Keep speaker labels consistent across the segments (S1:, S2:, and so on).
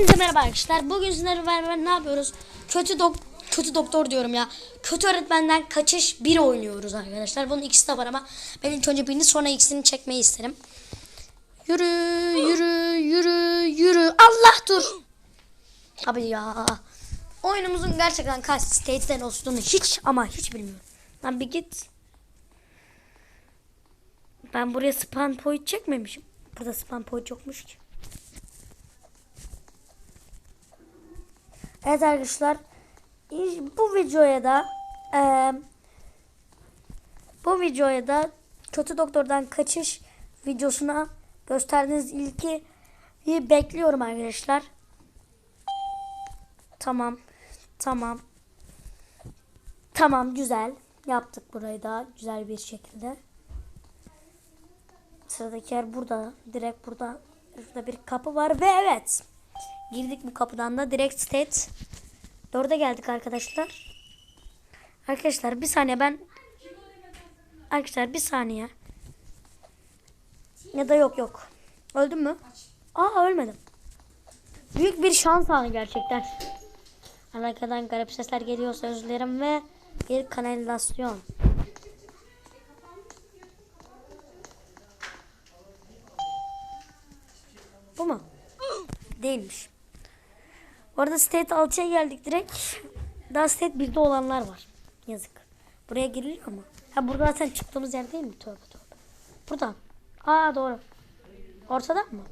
S1: Hepinize merhaba arkadaşlar. Bugün sizlerle beraber ne yapıyoruz? Kötü dok kötü doktor diyorum ya. Kötü öğretmenden kaçış bir oynuyoruz arkadaşlar. Bunun ikisi de var ama ben ilk önce birini sonra ikisini çekmeyi isterim. Yürü yürü yürü yürü. Allah dur. Abi ya. Oyunumuzun gerçekten kaç state'den olduğunu hiç ama hiç bilmiyorum. Lan bir git. Ben buraya spawn point çekmemişim. Burada spawn point yokmuş ki. Evet arkadaşlar bu videoya da eee, bu videoya da kötü doktordan kaçış videosuna gösterdiğiniz ilki bekliyorum arkadaşlar. Tamam. Tamam. Tamam güzel. Yaptık burayı da güzel bir şekilde. Sıradaki yer burada. Direkt burada. Şurada bir kapı var ve evet. Girdik bu kapıdan da direkt state 4'e geldik arkadaşlar. Arkadaşlar bir saniye ben Arkadaşlar bir saniye. Ya da yok yok. Öldüm mü? Aa ölmedim. Büyük bir şans anı gerçekten. Arkadan garip sesler geliyorsa özür ve bir kanalizasyon. Bu mu? Değilmiş. Orada state 6'ya geldik direkt. Daha state 1'de olanlar var. Yazık. Buraya giriliyor mu? Ha burada zaten çıktığımız yer değil mi? Tövbe tövbe. Buradan. Aa doğru. Ortadan mı?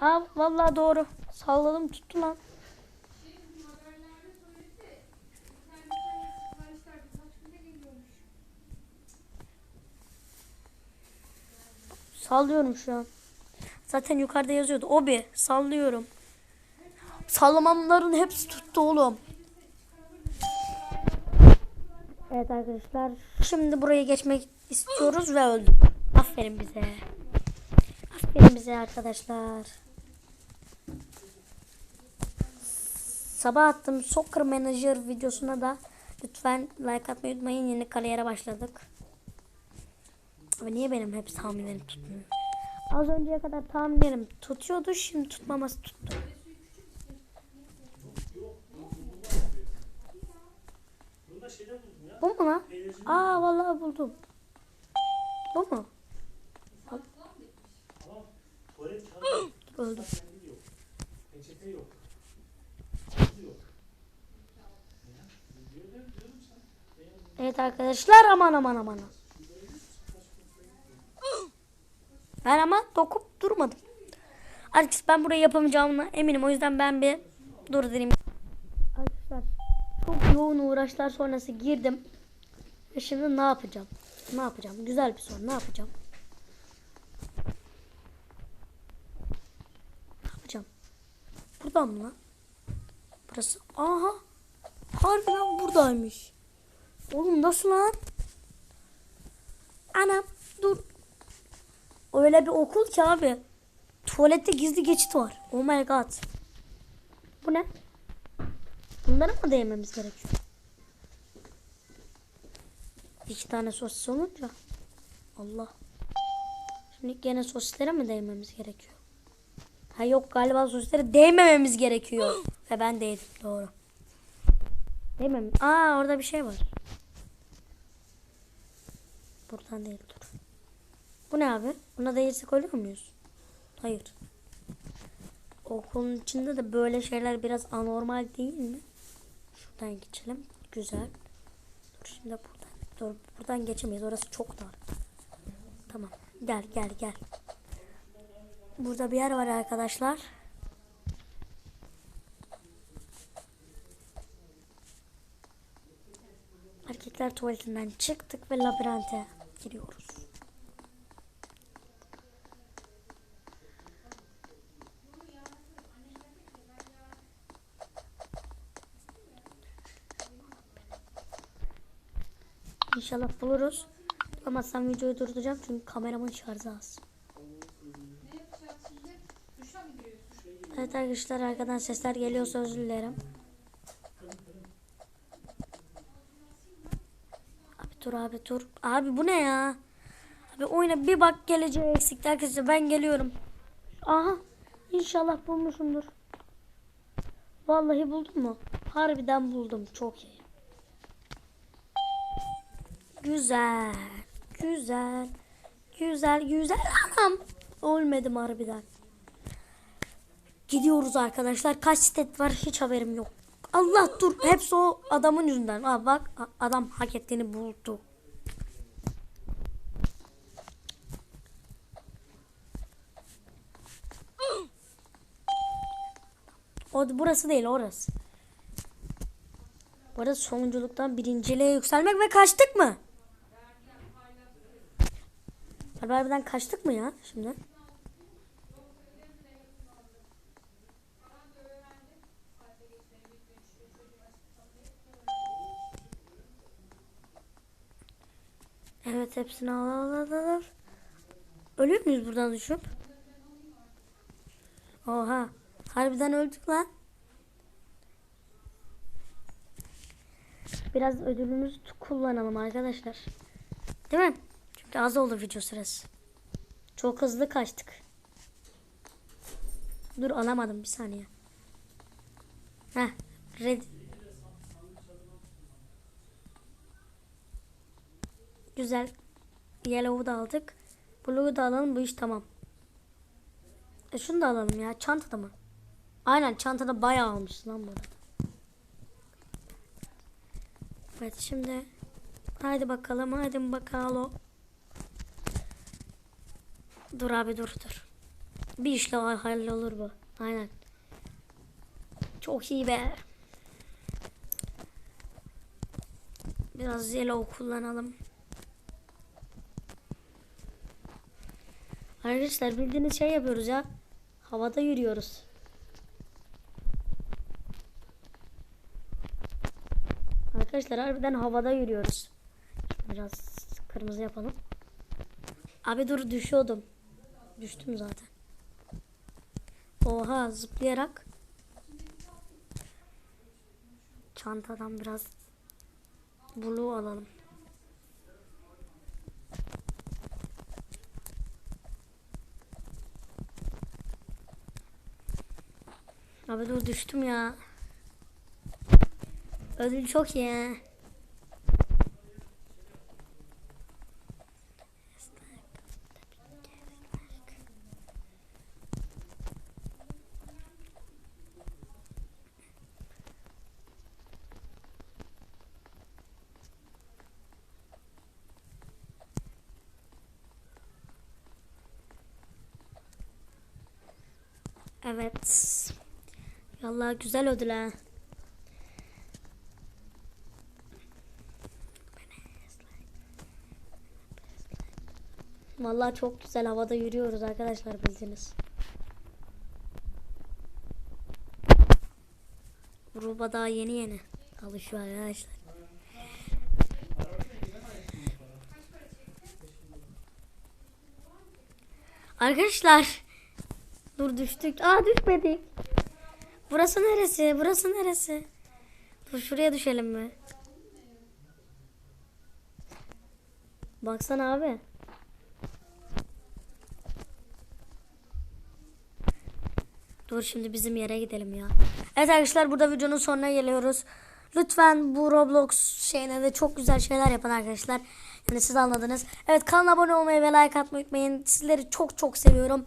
S1: Aa vallahi doğru. Salladım tuttu lan. Sallıyorum şu an. Zaten yukarıda yazıyordu. Obi sallıyorum. Sallamamların hepsi tuttu oğlum. Evet arkadaşlar. Şimdi buraya geçmek istiyoruz ve öldük. Aferin bize. Aferin bize arkadaşlar. Sabah attım Soccer Manager videosuna da lütfen like atmayı unutmayın. Yeni kariyere başladık. Ama niye benim hep tahminlerim tutmuyor? Az önceye kadar tahminlerim tutuyordu. Şimdi tutmaması tuttu. Bu mu lan? Aa vallahi buldum. Bu mu? Öldüm. Evet arkadaşlar aman aman aman. Ben ama dokup durmadım. Arkadaşlar ben burayı yapamayacağımına eminim. O yüzden ben bir dur dedim. Arkadaşlar çok yoğun uğraşlar sonrası girdim. Ve şimdi ne yapacağım? Ne yapacağım? Güzel bir soru. Ne yapacağım? Ne yapacağım? Buradan mı lan? Burası. Aha. Harbiden buradaymış. Oğlum nasıl lan? Anam dur. Öyle bir okul ki abi. Tuvalette gizli geçit var. Oh my god. Bu ne? Bunları mı değmemiz gerekiyor? İki tane sosis olunca. Allah. Şimdi gene sosislere mi değmemiz gerekiyor? Ha yok galiba sosislere değmememiz gerekiyor. Ve ben değdim doğru. Değmem. Aa orada bir şey var. Buradan değil dur. Bu ne abi? Buna değirsek ölüyor muyuz? Hayır. Okulun içinde de böyle şeyler biraz anormal değil mi? Şuradan geçelim. Güzel. Dur şimdi buradan. Dur buradan geçemeyiz. Orası çok dar. Tamam. Gel gel gel. Burada bir yer var arkadaşlar. Erkekler tuvaletinden çıktık ve labirente giriyoruz. İnşallah buluruz. Bulamazsam videoyu durduracağım çünkü kameramın şarjı az. Evet arkadaşlar arkadan sesler geliyorsa özür dilerim. Abi dur abi dur. Abi bu ne ya? Abi oyuna bir bak geleceği eksikti arkadaşlar ben geliyorum. Aha inşallah bulmuşumdur. Vallahi buldum mu? Harbiden buldum. Çok iyi. Güzel. Güzel. Güzel güzel anam. Ölmedim harbiden. Gidiyoruz arkadaşlar. Kaç stet var hiç haberim yok. Allah dur. Hepsi o adamın yüzünden. Aa, bak adam hak ettiğini buldu. O burası değil orası. Burası sonunculuktan birinciliğe yükselmek ve kaçtık mı? Harbiden kaçtık mı ya şimdi? Evet hepsini al al al, al. Ölüyor muyuz buradan düşüp? Oha. Harbiden öldük lan. Biraz ödülümüzü kullanalım arkadaşlar. Değil mi? Çünkü az oldu video süresi. Çok hızlı kaçtık. Dur alamadım bir saniye. Heh. Red. Güzel. Yellow'u da aldık. Blue'u da alalım bu iş tamam. E şunu da alalım ya. Çantada mı? Aynen çantada bayağı almışız lan burada. Evet şimdi haydi bakalım haydi bakalım. Dur abi dur dur. Bir işle hallolur bu. Aynen. Çok iyi be. Biraz yellow kullanalım. Arkadaşlar bildiğiniz şey yapıyoruz ya. Havada yürüyoruz. Arkadaşlar harbiden havada yürüyoruz. Biraz kırmızı yapalım. Abi dur düşüyordum. Düştüm zaten. Oha zıplayarak. Çantadan biraz blue alalım. Abi dur düştüm ya. Ödül çok iyi. Evet. Vallahi güzel ödül ha. Vallahi çok güzel havada yürüyoruz arkadaşlar bildiğiniz. Ruba daha yeni yeni alışıyor arkadaşlar. Arkadaşlar dur düştük. Aa düşmedik. Burası neresi? Burası neresi? Dur şuraya düşelim mi? Baksana abi. Dur şimdi bizim yere gidelim ya. Evet arkadaşlar burada videonun sonuna geliyoruz. Lütfen bu Roblox şeyine de çok güzel şeyler yapın arkadaşlar. Yani siz anladınız. Evet kanala abone olmayı ve like atmayı unutmayın. Sizleri çok çok seviyorum.